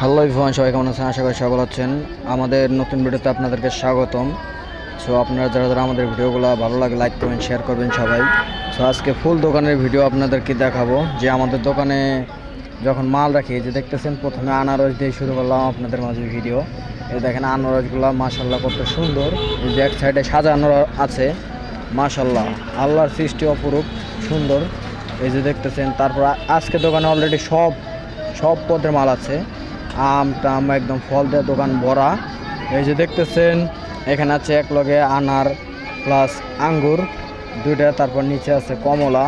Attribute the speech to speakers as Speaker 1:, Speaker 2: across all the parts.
Speaker 1: Hello even সবাই কেমন আছেন? আশা করি ভালো আছেন। আমাদের নতুন ভিডিওতে আপনাদেরকে স্বাগতম। সো আপনারা যারা যারা আমাদের ভিডিওগুলো ভালো লাগে লাইক করবেন শেয়ার করবেন সবাই। সো আজকে ফুল দোকানের ভিডিও আপনাদেরকে দেখাবো। যে আমাদের দোকানে যখন মাল রাখি যে দেখতেছেন, প্রথমে আনারস দিয়ে শুরু করলাম আপনাদের মাঝে ভিডিও। এই দেখেন আনারসগুলো মাশাল্লাহ কত সুন্দর। এক সাইডে সাজানো আছে মাশাল্লাহ আল্লাহর সৃষ্টি অপরূপ, সুন্দর। এই যে দেখতেছেন, তারপর আজকে দোকানে অলরেডি সব সব পদের মাল আছে। আম টাম একদম ফল দেওয়া দোকান ভরা এই যে দেখতেছেন, এখানে আছে এক লগে আনার প্লাস আঙ্গুর, দুইটা তারপর নিচে আছে কমলা।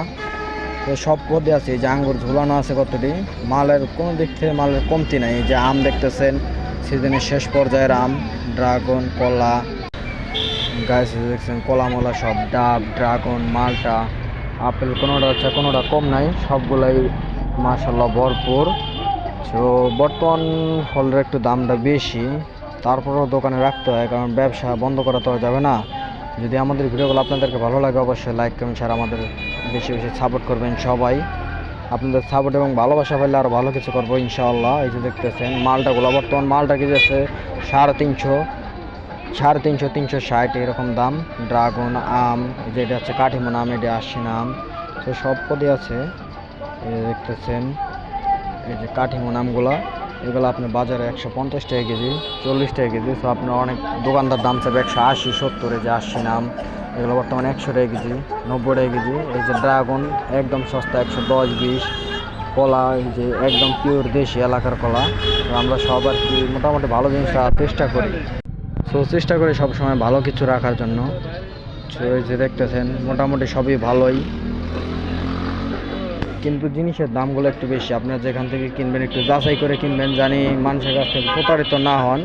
Speaker 1: তো সব পদে আছে, এই যে আঙ্গুর ঝুলানো আছে কতটি? মালের কোনো দিক থেকে মালের কমতি নাই। যে আম দেখতেছেন, সিজনের শেষ পর্যায়ের আম, ড্রাগন, কলা। গাছ দেখছেন কলা মলা সব, ডাব, ড্রাগন, মালটা, আপেল, কোনোটা হচ্ছে, কোনোটা কম নাই। সবগুলাই মাসাল্লাহ ভরপুর। তো বর্তমান ফলের একটু দামটা বেশি, তারপরেও দোকানে রাখতে হয়, কারণ ব্যবসা বন্ধ করা তো যাবে না। যদি আমাদের ভিডিওগুলো আপনাদেরকে ভালো লাগে, অবশ্যই লাইক কমেন্ট শেয়ার আমাদের বেশি বেশি সাপোর্ট করবেন সবাই। আপনাদের সাপোর্ট এবং ভালোবাসা পেলে আরও ভালো কিছু করব ইনশাআল্লাহ। এই যে দেখতেছেন মালটাগুলো বর্তমান মালটা কি যাচ্ছে সাড়ে তিনশো সাড়ে তিনশো তিনশো ষাট এরকম দাম। ড্রাগন, আম, এই যে এটা হচ্ছে কাঠিমন আম, এটা আশ্বিন আম তো সব পদে আছে দেখতেছেন। এই যে কাঠিমন আমগুলো এগুলো আপনি বাজারে একশো পঞ্চাশ টাকা কেজি, চল্লিশ টাকা কেজি, তো আপনার অনেক দোকানদার দাম চাবে একশো আশি, সত্তরে যে আশ্বিন নাম, এগুলো বর্তমানে একশো টাকা কেজি, নব্বই টাকা কেজি, এই যে ড্রাগন, একদম সস্তা একশো দশ, বিশ, কলা, এই যে একদম পিওর দেশি এলাকার কলা, তো আমরা সব আর কি মোটামুটি ভালো জিনিস রাখার চেষ্টা করি। সো চেষ্টা করি সবসময় ভালো কিছু রাখার জন্য। এই যে দেখতেছেন, মোটামুটি সবই ভালোই। কিন্তু জিনিসের দামগুলো একটু বেশি। আপনারা যেখান থেকে কিনবেন, একটু যাচাই করে কিনবেন, জানি মানুষের কাছ থেকে প্রতারিত না হন,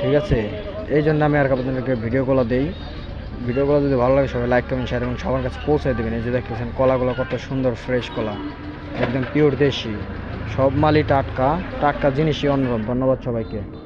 Speaker 1: ঠিক আছে? এই জন্য আমি আর আপনাদেরকে ভিডিওগুলো দিই। ভিডিওগুলো যদি ভালো লাগে, সবাই লাইক কমেন্ট শেয়ার এবং সবার কাছে পৌঁছে দেবেন। এই যে দেখতেছেন, কলাগুলো কত সুন্দর ফ্রেশ কলা। একদম পিওর দেশি। সব মালই টাটকা। টাটকা জিনিসই অন্যরকম। ধন্যবাদ সবাইকে।